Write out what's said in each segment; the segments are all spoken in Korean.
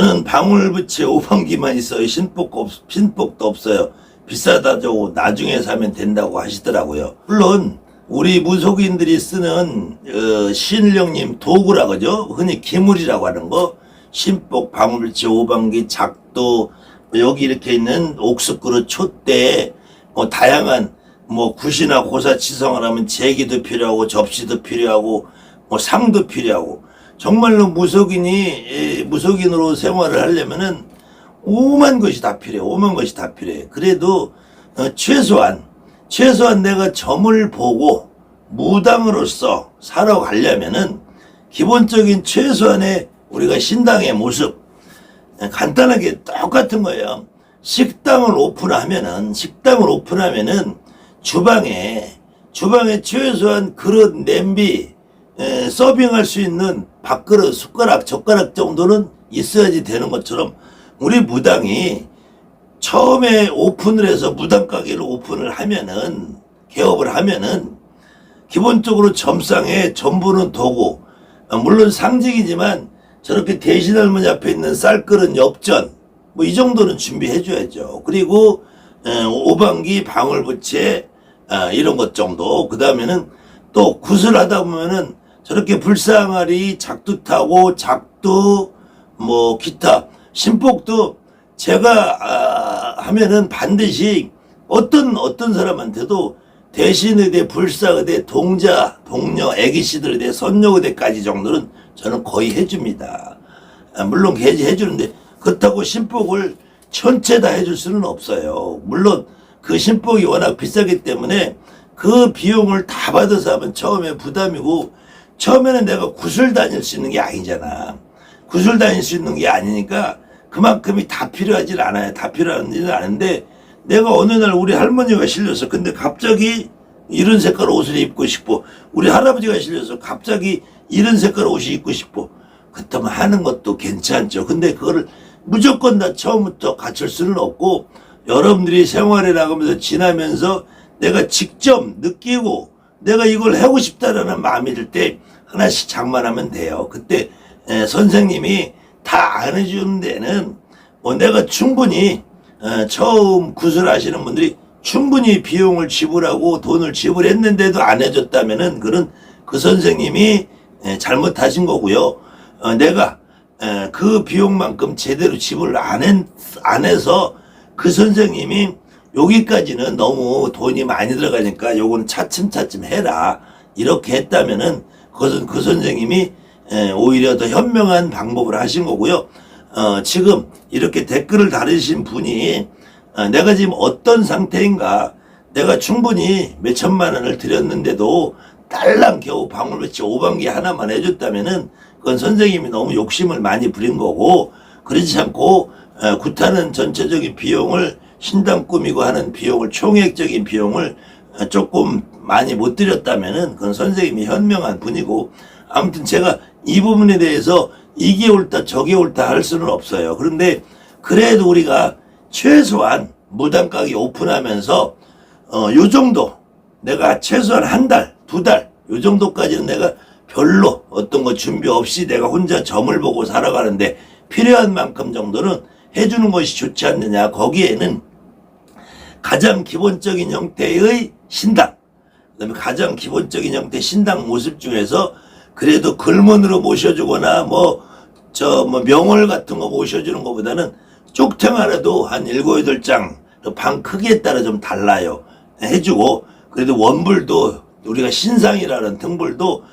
저는 방울부채 오방기만 있어요. 신복 없, 신복도 없어요. 비싸다고 나중에 사면 된다고 하시더라고요. 물론 우리 무속인들이 쓰는 어, 신령님 도구라 그죠? 흔히 기물이라고 하는 거 신복, 방울부채, 오방기, 작도 여기 이렇게 있는 옥수그릇, 촛대 뭐 다양한 뭐 굿이나 고사 치성을 하면 제기도 필요하고 접시도 필요하고 뭐 상도 필요하고 정말로 무속인이 에, 무속인으로 생활을 하려면은 오만 것이 다 필요해 오만 것이 다 필요해 그래도 어, 최소한 최소한 내가 점을 보고 무당으로서 살아가려면은 기본적인 최소한의 우리가 신당의 모습 간단하게 똑같은 거예요. 식당을 오픈하면은 식당을 오픈하면은 주방에 주방에 최소한 그릇 냄비 에, 서빙할 수 있는 밥그릇 숟가락 젓가락 정도는 있어야지 되는 것처럼 우리 무당이 처음에 오픈을 해서 무당 가게를 오픈을 하면은 개업을 하면은 기본적으로 점상에 전부는 도구 어, 물론 상징이지만 저렇게 대신 할머니 앞에 있는 쌀그릇 엽전 뭐 이 정도는 준비해 줘야죠. 그리고 에, 오방기 방울부채 아, 이런 것 정도 그 다음에는 또 굿을 하다 보면은 저렇게 불상아리 작두 타고 작두 뭐 기타 신복도 제가 아, 하면은 반드시 어떤 어떤 사람한테도 대신의대 불사의대 동자 동료 애기씨들의대 선녀의대까지 정도는 저는 거의 해줍니다. 아, 물론 해주는데 그렇다고 신복을 전체 다 해줄 수는 없어요. 물론 그 신복이 워낙 비싸기 때문에 그 비용을 다 받아서 하면 처음에 부담이고 처음에는 내가 굿을 다닐 수 있는 게 아니잖아. 굿을 다닐 수 있는 게 아니니까 그만큼이 다 필요하진 않아요. 다 필요하지는 않은데 내가 어느 날 우리 할머니가 실려서 근데 갑자기 이런 색깔 옷을 입고 싶고 우리 할아버지가 실려서 갑자기 이런 색깔 옷이 입고 싶고 그렇다면 하는 것도 괜찮죠. 근데 그거를 무조건 다 처음부터 갖출 수는 없고 여러분들이 생활해 나가면서 지나면서 내가 직접 느끼고 내가 이걸 하고 싶다라는 마음이 들 때 하나씩 장만하면 돼요. 그때 에, 선생님이 다 안 해주는 데는 뭐 내가 충분히 어, 처음 구슬하시는 분들이 충분히 비용을 지불하고 돈을 지불했는데도 안 해줬다면은 그런 그 선생님이 에, 잘못하신 거고요. 어, 내가 에, 그 비용만큼 제대로 지불을 안, 했, 안 해서 그 선생님이 여기까지는 너무 돈이 많이 들어가니까 요거는 차츰차츰 해라. 이렇게 했다면은 그것은 그 선생님이 에, 오히려 더 현명한 방법을 하신 거고요. 어, 지금 이렇게 댓글을 달으신 분이 어, 내가 지금 어떤 상태인가 내가 충분히 몇 천만 원을 드렸는데도 딸랑 겨우 방울배치 오방기 하나만 해줬다면은 그건 선생님이 너무 욕심을 많이 부린 거고 그렇지 않고 어, 구타는 전체적인 비용을 신당 꾸미고 하는 비용을 총액적인 비용을 어, 조금 많이 못 드렸다면은 그건 선생님이 현명한 분이고 아무튼 제가 이 부분에 대해서 이게 옳다 저게 옳다 할 수는 없어요. 그런데 그래도 우리가 최소한 무당가게 오픈하면서 어, 요 정도 내가 최소한 한 달, 두 달, 요 정도까지는 내가 별로 어떤 거 준비 없이 내가 혼자 점을 보고 살아가는데 필요한 만큼 정도는 해주는 것이 좋지 않느냐. 거기에는 가장 기본적인 형태의 신당, 그 다음에 가장 기본적인 형태 신당 모습 중에서 그래도 글문으로 모셔주거나 뭐, 저, 뭐, 명월 같은 거 모셔주는 것보다는 쪽탱 하나도 한 일곱, 여덟 장, 방 크기에 따라 좀 달라요. 해주고, 그래도 원불도 우리가 신상이라는 등불도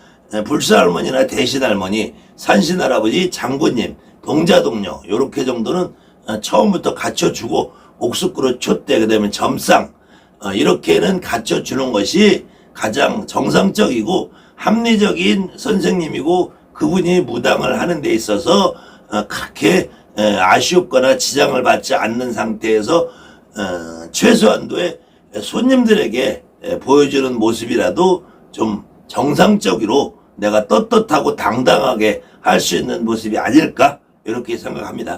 불사할머니나 대신할머니, 산신할아버지, 장군님, 동자동료, 요렇게 정도는 어, 처음부터 갖춰주고, 옥수그릇 촛대, 그 다음에 점상, 어, 이렇게는 갖춰 주는 것이 가장 정상적이고 합리적인 선생님이고 그분이 무당을 하는 데 있어서 어, 그렇게 에, 아쉬웠거나 지장을 받지 않는 상태에서 어, 최소한도의 손님들에게 에, 보여주는 모습이라도 좀 정상적으로 내가 떳떳하고 당당하게 할 수 있는 모습이 아닐까? 이렇게 생각합니다.